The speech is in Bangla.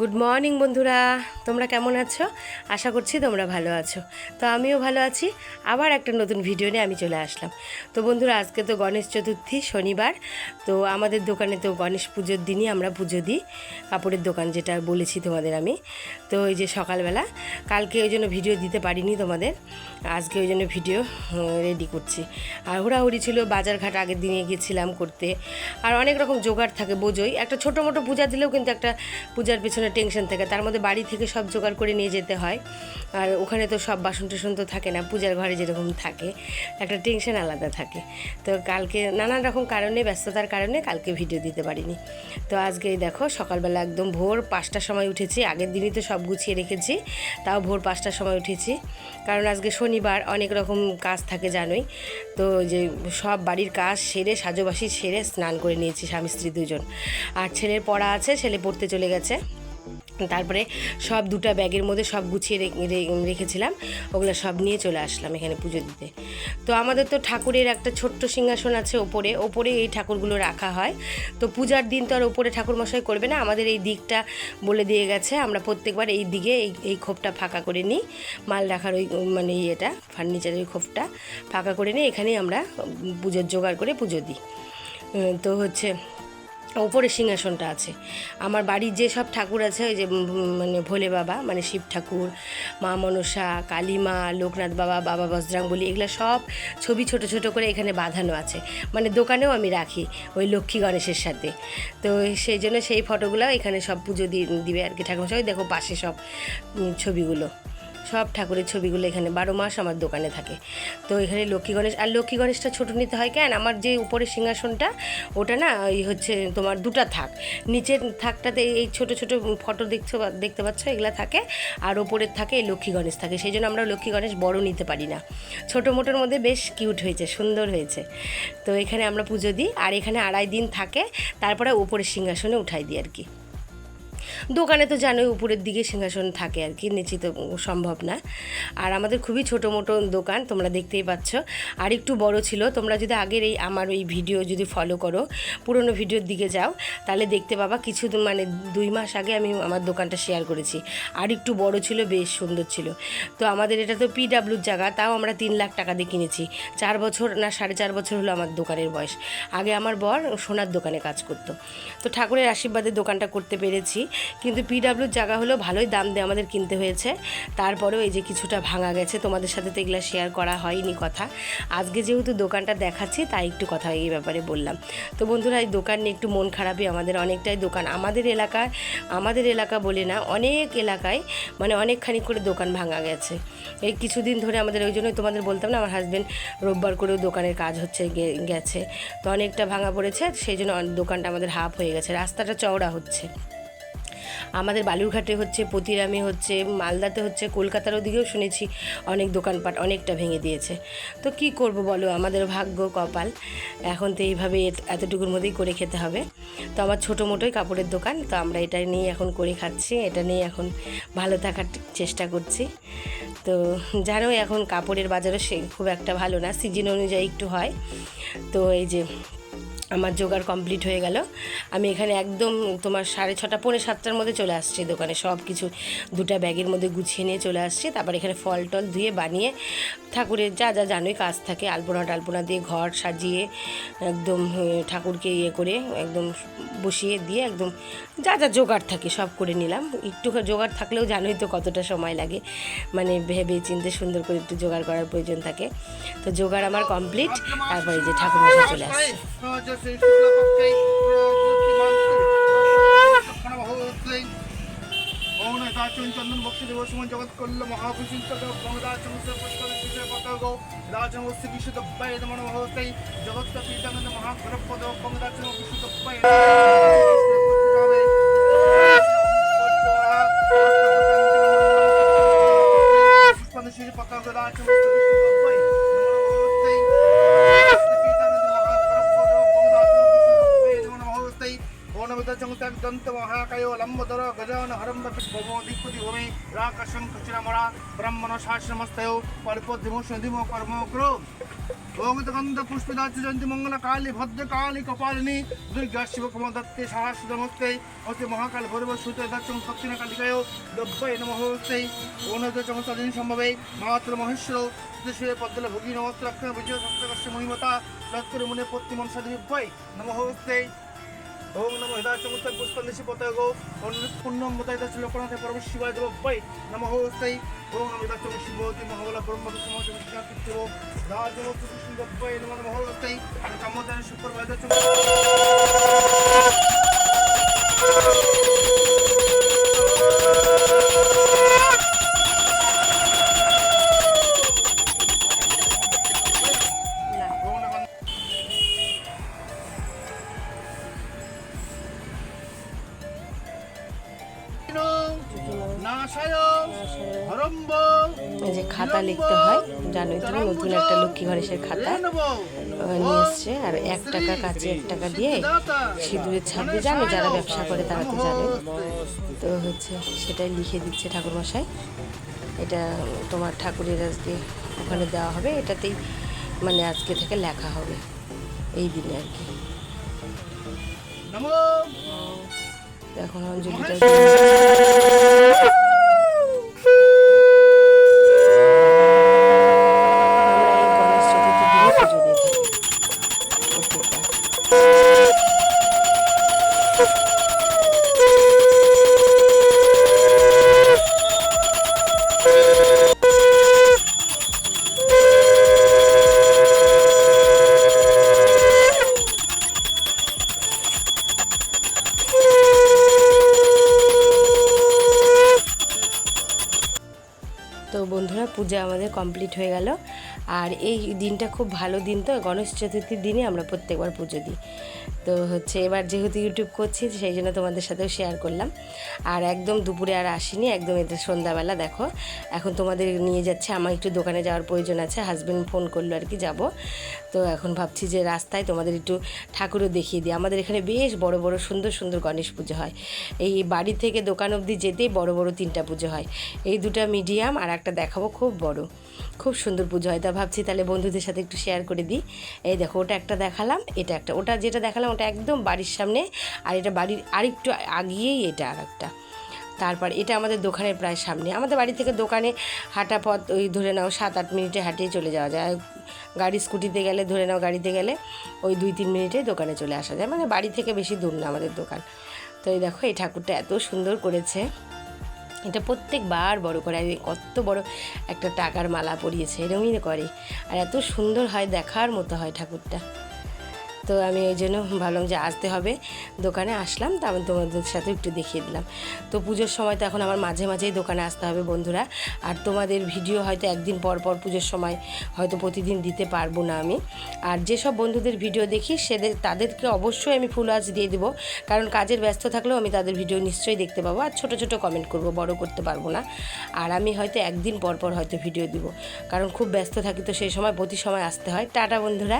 গুড মর্নিং বন্ধুরা। তোমরা কেমন আছো? আশা করছি তোমরা ভালো আছো। তো আমিও ভালো আছি। আবার একটা নতুন ভিডিও নিয়ে আমি চলে আসলাম। তো বন্ধুরা, আজকে তো গণেশ চতুর্থী, শনিবার। তো আমাদের দোকানে তো গণেশ পুজোর দিনই আমরা পুজো দিই। কাপড়ের দোকান যেটা বলেছি তোমাদের আমি। তো এই যে সকালবেলা। কালকে ওই জন্য ভিডিও দিতে পারিনি তোমাদের। আজকে ওই জন্য ভিডিও রেডি করছি। আর হুড়াহুড়ি ছিল, বাজারঘাট আগের দিনে গিয়েছিলাম করতে। আর অনেক রকম জোগাড় থাকে, বোঝোই। একটা ছোটো মোটো পূজা দিলেও কিন্তু একটা পূজার পেছনে টেনশন থাকে। তার মধ্যে বাড়ি থেকে সব জোগাড় করে নিয়ে যেতে হয়। আর ওখানে তো সব বাসন টাসন তো থাকে না, পূজার ঘরে যেরকম থাকে, একটা টেনশন আলাদা থাকে। তো কালকে নানান রকম কারণে, ব্যস্ততার কারণে কালকে ভিডিও দিতে পারিনি। তো আজকে দেখো, সকালবেলা একদম ভোর পাঁচটার সময় উঠেছি। আগের দিনই তো সব গুছিয়ে রেখেছি, তাও ভোর পাঁচটার সময় উঠেছি। কারণ আজকে শনিবার, অনেক রকম কাজ থাকে, জানোই। তো যে সব বাড়ির কাজ সেরে, সাজোবাসি সেরে স্নান করে নিয়েছি স্বামী স্ত্রী দুজন। আর ছেলের পড়া আছে, ছেলে পড়তে চলে গেছে। তারপরে সব দুটা ব্যাগের মধ্যে সব গুছিয়ে রেখেছিলাম। ওগুলো সব নিয়ে চলে আসলাম এখানে পুজো দিতে। তো আমাদের তো ঠাকুরের একটা ছোট্ট সিংহাসন আছে ওপরে। ওপরে এই ঠাকুরগুলো রাখা হয়। তো পূজার দিন তো আর ওপরে ঠাকুরমশাই করবে না। আমাদের এই দিকটা বলে দিয়ে গেছে। আমরা প্রত্যেকবার এই দিকে এই এই খোপটা ফাঁকা করে নিই। মাল রাখার ওই মানে ইয়েটা, ফার্নিচারের ওই খোপটা ফাঁকা করে নিই এখানেই আমরা পুজোর জোগাড় করে পুজো দিই। তো হচ্ছে ওপরে সিংহাসনটা আছে। আমার বাড়ির যে সব ঠাকুর আছে, ওই যে মানে ভোলে বাবা মানে শিব ঠাকুর, মা মনসা কালী মা লোকনাথ বাবা বাবা বজরাঙ্গলি, এগুলো সব ছবি ছোট ছোট করে এখানে বাঁধানো আছে। মানে দোকানেও আমি রাখি ওই লক্ষ্মী গণেশের সাথে। তো সেই জন্য সেই ফটোগুলো এখানে সব পুজো দিয়ে দিবে আর কি ঠাকুর সবাই দেখো পাশে সব ছবিগুলো। সব ঠাকুরের ছবিগুলো এখানে বারো মাস আমার দোকানে থাকে। তো এখানে লক্ষ্মী গণেশ, আর লক্ষ্মী গণেশটা ছোটো নিতে হয় কেন? আমার যে উপরের সিংহাসনটা, ওটা না ওই হচ্ছে তোমার দুটা থাক। নিচের থাকটাতে এই ছোট ছোট ফটো দেখছ দেখতে পাচ্ছ, এগুলা থাকে। আর ওপরের থাকে এই লক্ষ্মী গণেশ থাকে। সেই জন্য আমরা লক্ষ্মী গণেশ বড় নিতে পারি না। ছোটো মোটোর মধ্যে বেশ কিউট হয়েছে, সুন্দর হয়েছে। তো এখানে আমরা পুজো দিই। আর এখানে আড়াই দিন থাকে। তারপরে উপরের সিংহাসনে উঠাই দিই আর কি। দোকানে তো জানোই উপরের দিকে সিংহাসন থাকে আর কি, নিচে তো সম্ভব না। আর আমাদের খুবই ছোটো মোটো দোকান, তোমরা দেখতেই পাচ্ছ। আর একটু বড় ছিল, তোমরা যদি আগের এই আমার ওই ভিডিও যদি ফলো করো, পুরনো ভিডিওর দিকে যাও, তাহলে দেখতে পাবা কিছু মানে দুই মাস আগে আমি আমার দোকানটা শেয়ার করেছি। আর একটু বড় ছিল, বেশ সুন্দর ছিল। তো আমাদের এটা তো পিডাব্লিউর জায়গা, তাও আমরা তিন লাখ টাকা দিয়ে কিনেছি। চার বছর না, সাড়ে চার বছর হলো আমার দোকানের বয়স। আগে আমার বর সোনার দোকানে কাজ করতো। তো ঠাকুরের আশীর্বাদে দোকানটা করতে পেরেছি। কিন্তু পিডাব্লিউর জায়গা হলো ভালোই দাম দিয়ে আমাদের কিনতে হয়েছে। তারপরেও এই যে কিছুটা ভাঙা গেছে, তোমাদের সাথে তো এগুলো শেয়ার করা হয়নি কথা। আজকে যেহেতু দোকানটা দেখাচ্ছি, তাই একটু কথা এই ব্যাপারে বললাম। তো বন্ধুরা, এই দোকান নিয়ে একটু মন খারাপই আমাদের, অনেকটাই দোকান। আমাদের এলাকায় আমাদের এলাকা বলে না, অনেক এলাকায় মানে অনেকখানি করে দোকান ভাঙা গেছে। এই কিছুদিন ধরে আমাদের ওই জন্যই তোমাদের বলতাম না, আমার হাজব্যান্ড রোববার করেও দোকানের কাজ হচ্ছে গেছে। তো অনেকটা ভাঙা পড়েছে, সেই জন্য দোকানটা আমাদের হাফ হয়ে গেছে। রাস্তাটা চওড়া হচ্ছে। আমাদের বালুরঘাটে হচ্ছে, পতিরামে হচ্ছে, মালদাতে হচ্ছে, কলকাতার ওদিকেও শুনেছি অনেক দোকানপাট অনেকটা ভেঙে দিয়েছে। তো কি করব বলো? আমাদের ভাগ্য কপাল। এখন তো এইভাবে এতটুকুর মধ্যেই করে খেতে হবে। তো আমার ছোটো মোটোই কাপড়ের দোকান। তো আমরা এটা নিয়ে এখন করে খাচ্ছি। এটা নিয়ে এখন ভালো থাকার চেষ্টা করছি। তো জানো, এখন কাপড়ের বাজারও সে খুব একটা ভালো না। সিজন অনুযায়ী একটু হয়। তো এই যে আমার জোগাড় কমপ্লিট হয়ে গেল। আমি এখানে একদম তোমার সাড়ে ছটা, পৌনে সাতটার মধ্যে চলে আসছি দোকানে। সব কিছু দুটা ব্যাগের মধ্যে গুছিয়ে নিয়ে চলে আসছি। তারপর এখানে ফল টল ধুয়ে, বানিয়ে ঠাকুরের যা যা জানোই কাজ থাকে। আলপনা টালপনা দিয়ে ঘর সাজিয়ে একদম ঠাকুরকে ইয়ে করে একদম বসিয়ে দিয়ে একদম যা যা জোগাড় থাকে সব করে নিলাম। একটু জোগাড় থাকলেও জানোই তো কতটা সময় লাগে। মানে ভেবে চিনতে সুন্দর করে একটু জোগাড় করার প্রয়োজন থাকে। তো জোগাড় আমার কমপ্লিট। তারপরে যে ঠাকুর চলে আসছে। চন্দন বক্সি দেবসমন জগৎ করল মহাপুষিত গঙ্গাচম পুষ্কর শিশু পতগ রাজমস্তি বিশুদ্ধ বাইদ মন হস্তাই জগৎ পীতানন্দ মহাপ্রপদ গঙ্গাচম বিশুদ্ধ বাইদ পুষ্পন মহাকাল কায়ো লম্বদর গজান হরম্ব ভবো দিকুতি ভূমি রাকশং কুচিরামরা ব্রহ্মণ শাস্ত্রমস্তয় পরিপদ্ধিমোষ দিমো কর্ম ক্রো ওম গন্ধ পুষ্পিদাচ জয়ন্তী মঙ্গল কালী ভদ্র কালী কপালিনী দুর্গা শিব কুমার দত্তে সহস্রমস্তে অতি মহাকাল ভৈরব সুত দক্ষিণ দক্ষিণ কালিকায় দব্বৈ নমস্তে চমস্তাদিন সম্ভবে মাতৃ মহেশ্বর দেশে পদ্মল ভোগী নমস্ত রক্ষণ বিজয় সপ্তকর্ষ মহিমতা দত্তর মুনে পত্তি মনসা দেবী বৈ নমস্তে ওম নমো হৃদয় চমৎকার পুষ্পন্দেশী পতগ পুণ্যম বোধায় দাস লোকনাথে পরম শিবায় দেব বৈ নমঃ হস্তে। ওম নমো হৃদয় চমৎ শিবতী মহাবলা ব্রহ্ম সমাজ বিষ্ণু কৃত্য রাজমত কৃষ্ণ দেব বৈ নমঃ নমঃ যে খাতা লিখতে হয় জানোই তো নতুন একটা লক্ষ্মী গণেশের খাতা নিয়ে এসছে আর এক টাকা কাছে এক টাকা দিয়ে সিঁদুরের ছাপে জানো যারা ব্যবসা করে তারা তো জানে। তো হচ্ছে সেটাই লিখে দিচ্ছে ঠাকুরমশাই। এটা তোমার ঠাকুরের আজকে ওখানে দেওয়া হবে এটাতেই মানে আজকে থেকে লেখা হবে এই দিনে আর কি। এখন অঞ্জলিটা পূজা আমাদের কমপ্লিট হয়ে গেল। আর এই দিনটা খুব ভালো দিন তো, গণেশ চতুর্থীর দিনে আমরা প্রত্যেকবার পুজো দিই। তো হচ্ছে এবার যেহেতু ইউটিউব করছি, সেই জন্য তোমাদের সাথেও শেয়ার করলাম। আর একদম দুপুরে আর আসিনি, একদম এটা সন্ধ্যাবেলা দেখো। এখন তোমাদের নিয়ে যাচ্ছে, আমার একটু দোকানে যাওয়ার প্রয়োজন আছে হাজব্যান্ড ফোন করল আর কি, যাব। তো এখন ভাবছি যে রাস্তায় তোমাদের একটু ঠাকুরও দেখিয়ে দিই। আমাদের এখানে বেশ বড় বড়, সুন্দর সুন্দর গণেশ পুজো হয়। এই বাড়ি থেকে দোকান অবধি যেতেই বড় বড় তিনটা পুজো হয়। এই দুটো মিডিয়াম আর একটা দেখাবো খুব বড়। খুব সুন্দর পুজো হয়। তা ভাবছি তাহলে বন্ধুদের সাথে একটু শেয়ার করে দিই। এই দেখো, ওটা একটা দেখালাম, এটা একটা। ওটা যেটা দেখালাম, ওটা একদম বাড়ির সামনে, আর এটা বাড়ির আরেকটু আগিয়েই এটা আর একটা তারপর এটা আমাদের দোকানের প্রায় সামনে। আমাদের বাড়ি থেকে দোকানে হাঁটা পথ, ওই ধরে নাও সাত আট মিনিটে হাঁটিয়ে চলে যাওয়া যায়। গাড়ি স্কুটিতে গেলে ধরে নাও গাড়িতে গেলে ওই দুই তিন মিনিটে দোকানে চলে আসা যায়। মানে বাড়ি থেকে বেশি দূর না আমাদের দোকান। তো এই দেখো, এই ঠাকুরটা এত সুন্দর করেছে। এটা প্রত্যেকবার বড় করে কত বড় একটা টাকার মালা পরিয়েছে এরকমই করে। আর এত সুন্দর হয়, দেখার মতো হয় ঠাকুরটা। তো আমি ওই জন্য ভাবলাম যে আসতে হবে। দোকানে আসলাম, তা আমি তোমাদের সাথে একটু দেখিয়ে দিলাম। তো পুজোর সময় তো এখন আমার মাঝে মাঝেই দোকানে আসতে হবে বন্ধুরা। আর তোমাদের ভিডিও হয়তো একদিন পর পর পুজোর সময় হয়তো প্রতিদিন দিতে পারব না আমি। আর যেসব বন্ধুদের ভিডিও দেখি, সেদের, তাদেরকে অবশ্যই আমি ফুল আজ দিয়ে দেবো। কারণ কাজের ব্যস্ত থাকলেও আমি তাদের ভিডিও নিশ্চয়ই দেখতে পাবো আর ছোটো ছোটো কমেন্ট করব, বড় করতে পারব না। আর আমি হয়তো একদিন পরপর পর হয়তো ভিডিও দিব। কারণ খুব ব্যস্ত থাকি তো সেই সময় প্রতি সময় আসতে হয়। টাটা বন্ধুরা।